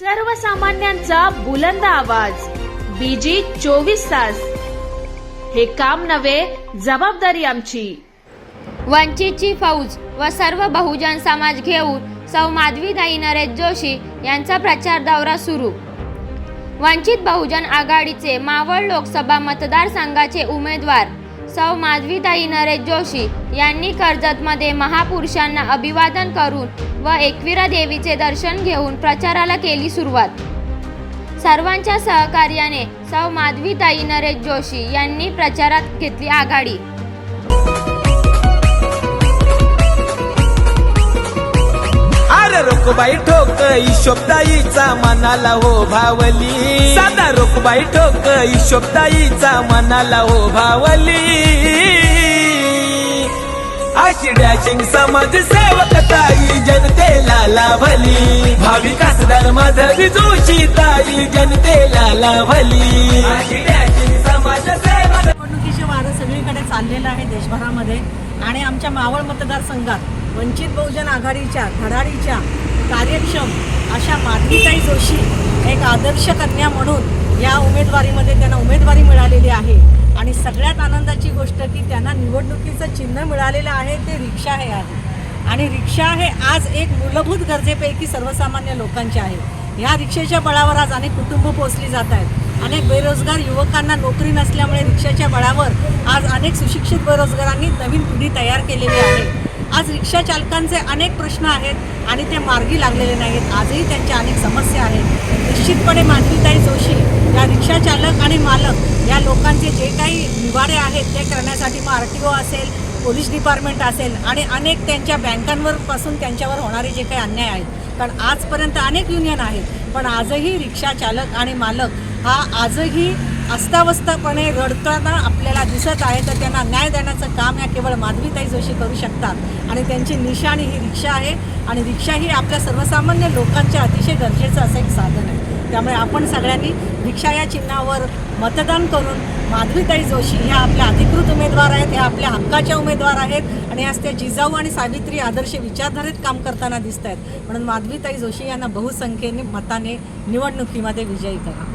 सर्वसामान्यांचा बुलंद आवाज. बीजी चोवीस तास. हे काम नव्हे जबाबदारी आमची. वंचितची फौज व सर्व बहुजन समाज घेऊन सौ माधवीदाई नरेश जोशी यांचा प्रचार दौरा सुरू. वंचित बहुजन आघाडीचे मावळ लोकसभा मतदारसंघाचे उमेदवार सौ माधवीताई नरेश जोशी यांनी कर्जतमध्ये महापुरुषांना अभिवादन करून व एकविरा देवीचे दर्शन घेऊन प्रचाराला केली सुरुवात. सर्वांच्या सहकार्याने सौ माधवीताई नरेश जोशी यांनी प्रचारात घेतली आघाडी. अरे रोकबाई ठोक ईशोबताईचा मनाला हो भावली. साधा रोकबाई ठोक ईशोबताईचा मनाला हो भावली. आशिड्याशिंग समाज सेवक ताई जनतेला लाभली. भावी खासदार माधवी जोशी ताई जनतेला लाभली. आशिड्याशिंग समाज सेवक निवडणुकीचे वारं सगळीकडे चाललेलं आहे देशभरामध्ये आणि आमच्या मावळ मतदारसंघात. वंचित बहुजन आघाडीच्या धडाडीच्या कार्यक्षम अशा माधवीताई जोशी एक आदर्श कन्या म्हणून या उमेदवारीमध्ये त्यांना उमेदवारी मिळालेली आहे. आणि सगळ्यात आनंदाची गोष्ट की त्यांना निवडणुकीचं चिन्ह मिळालेलं आहे ते रिक्षा हे आहे. आणि रिक्षा हे आज एक मूलभूत गरजेपैकी सर्वसामान्य लोकांचे आहे. ह्या रिक्षेच्या बळावर आज अनेक कुटुंब पोचली जात आहेत. अनेक बेरोजगार युवकांना नोकरी नसल्यामुळे रिक्षाच्या बळावर आज अनेक सुशिक्षित बेरोजगारांनी नवीन पिढी तयार केलेली आहे. आज रिक्षा चालकांचे अनेक प्रश्न आहेत आणि ते मार्गी लागलेले नाहीत. आजही त्यांच्या अनेक समस्या आहेत. निश्चितपणे मानवीताई जोशी या रिक्षा चालक आणि मालक या लोकांचे जे काही निवाडे आहेत ते करण्यासाठी मग आर टी ओ असेल पोलीस डिपार्टमेंट असेल आणि अनेक त्यांच्या बँकांवर पासून त्यांच्यावर होणारे जे काही अन्याय आहेत. कारण आजपर्यंत अनेक युनियन आहेत. पण आजही रिक्षा चालक आणि मालक हा आजही अस्ताव्यस्तपणे रडताना आपल्याला दिसत आहे तर त्यांना न्याय देण्याचं काम या केवळ माधवीताई जोशी करू शकतात. आणि त्यांची निशाणी ही रिक्षा आहे. आणि रिक्षा ही आपल्या सर्वसामान्य लोकांच्या अतिशय गरजेचं असं एक साधन आहे. त्यामुळे आपण सगळ्यांनी रिक्षा या चिन्हावर मतदान करून माधवीताई जोशी ह्या आपल्या अधिकृत उमेदवार आहेत ह्या आपल्या हक्काच्या उमेदवार आहेत. आणि आज त्या जिजाऊ आणि सावित्री आदर्श विचारधारेत काम करताना दिसत आहेत म्हणून माधवीताई जोशी यांना बहुसंख्येने मताने निवडणुकीमध्ये विजयी करा.